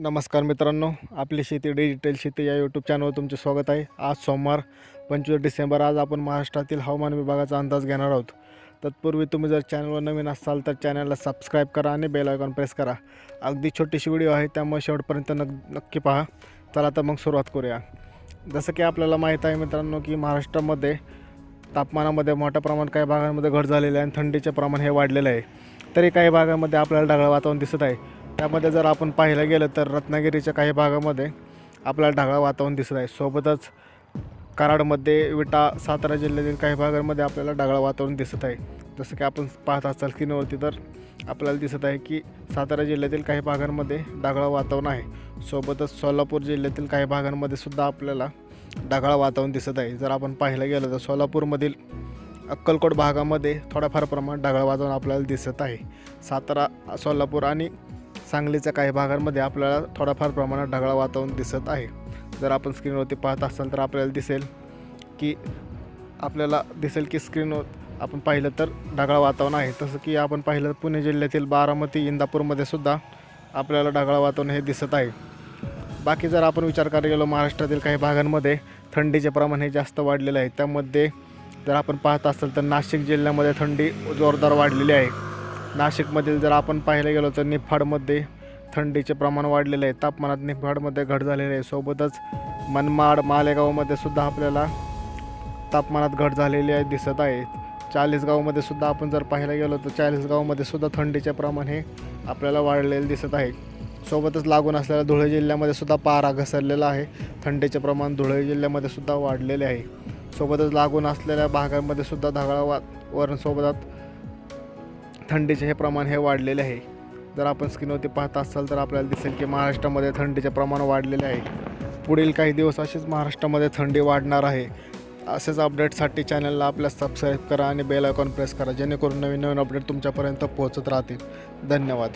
नमस्कार मित्रांनो आपली शेती डिजिटल शेती या यूट्यूब चॅनलवर तुमचे स्वागत आहे. आज सोमवार पंचवीस डिसेंबर. आज आपण महाराष्ट्रातील हवामान विभागाचा अंदाज घेणार आहोत. तत्पूर्वी तुम्ही जर चॅनलवर नवीन असाल तर चॅनलला सबस्क्राईब करा आणि बेल आयकॉन प्रेस करा. अगदी छोटीशी व्हिडिओ आहे त्यामुळे शेवटपर्यंत नक नक्की पहा. चला तर मग सुरुवात करूया. जसं की आपल्याला माहीत आहे मित्रांनो की महाराष्ट्रामध्ये तापमानामध्ये मोठ्या प्रमाणात काही भागांमध्ये घट झालेली आहे आणि थंडीचे प्रमाण हे वाढलेलं आहे. तरी काही भागामध्ये आपल्याला ढगाळ वातावरण दिसत आहे. त्यामध्ये जर आपण पाहायला गेलं तर रत्नागिरीच्या काही भागामध्ये आपल्याला ढगाळ वातावरण दिसत आहे. सोबतच कराडमध्ये विटा सातारा जिल्ह्यातील काही भागांमध्ये आपल्याला ढगाळ वातावरण दिसत आहे. जसं की आपण पाहत असाल स्क्रीनवरती तर आपल्याला दिसत आहे की सातारा जिल्ह्यातील काही भागांमध्ये ढगाळ वातावरण आहे. सोबतच सोलापूर जिल्ह्यातील काही भागांमध्ये सुद्धा आपल्याला ढगाळ वातावरण दिसत आहे. जर आपण पाहायला गेलं तर सोलापूरमधील अक्कलकोट भागामध्ये थोड्याफार प्रमाणात ढगाळ वातावरण आपल्याला दिसत आहे. सातारा सोलापूर आणि सांगलीच्या काही भागांमध्ये आपल्याला थोडाफार प्रमाणात ढगाळ वातावरण दिसत आहे. जर आपण स्क्रीनवरती पाहत असाल तर आपल्याला दिसेल की आपल्याला दिसेल की स्क्रीनवर आपण पाहिलं तर ढगाळ वातावरण आहे. तसं की आपण पाहिलं पुणे जिल्ह्यातील बारामती इंदापूरमध्ये सुद्धा आपल्याला ढगाळ वातावरण हे दिसत आहे. बाकी जर आपण विचार करायला गेलो महाराष्ट्रातील काही भागांमध्ये थंडीचे प्रमाण हे जास्त वाढलेलं आहे. त्यामध्ये जर आपण पाहत असाल तर नाशिक जिल्ह्यामध्ये थंडी जोरदार वाढलेली आहे. नाशिकमधील जर आपण पाहायला गेलो तर निफाडमध्ये थंडीचे प्रमाण वाढलेले आहे. तापमानात निफाडमध्ये घट झालेली आहे. सोबतच मनमाड मालेगावमध्ये सुद्धा आपल्याला तापमानात घट झालेली आहे दिसत आहे. चाळीसगावमध्ये सुद्धा आपण जर पाहायला गेलो तर चाळीसगावमध्ये सुद्धा थंडीचे प्रमाण हे आपल्याला वाढलेले दिसत आहे. सोबतच लागून असलेल्या धुळे जिल्ह्यामध्ये सुद्धा पारा घसरलेला आहे. थंडीचे प्रमाण धुळे जिल्ह्यामध्ये सुद्धा वाढलेले आहे. सोबतच लागून असलेल्या भागांमध्ये सुद्धा ढगाळ वातावरण सोबतात थंडीचे हे प्रमाण हे वाढलेले आहे. जर आपण स्क्रीनवरती पाहत असाल तर आपल्याला दिसेल की महाराष्ट्रामध्ये थंडीचे प्रमाण वाढलेले आहे. पुढील काही दिवस असेच महाराष्ट्रामध्ये थंडी वाढणार आहे. असेच अपडेटसाठी चॅनलला आपल्या सबस्क्राईब करा आणि बेल आयकॉन प्रेस करा जेणेकरून नवीन नवीन अपडेट तुमच्यापर्यंत पोहोचत राहतील. धन्यवाद.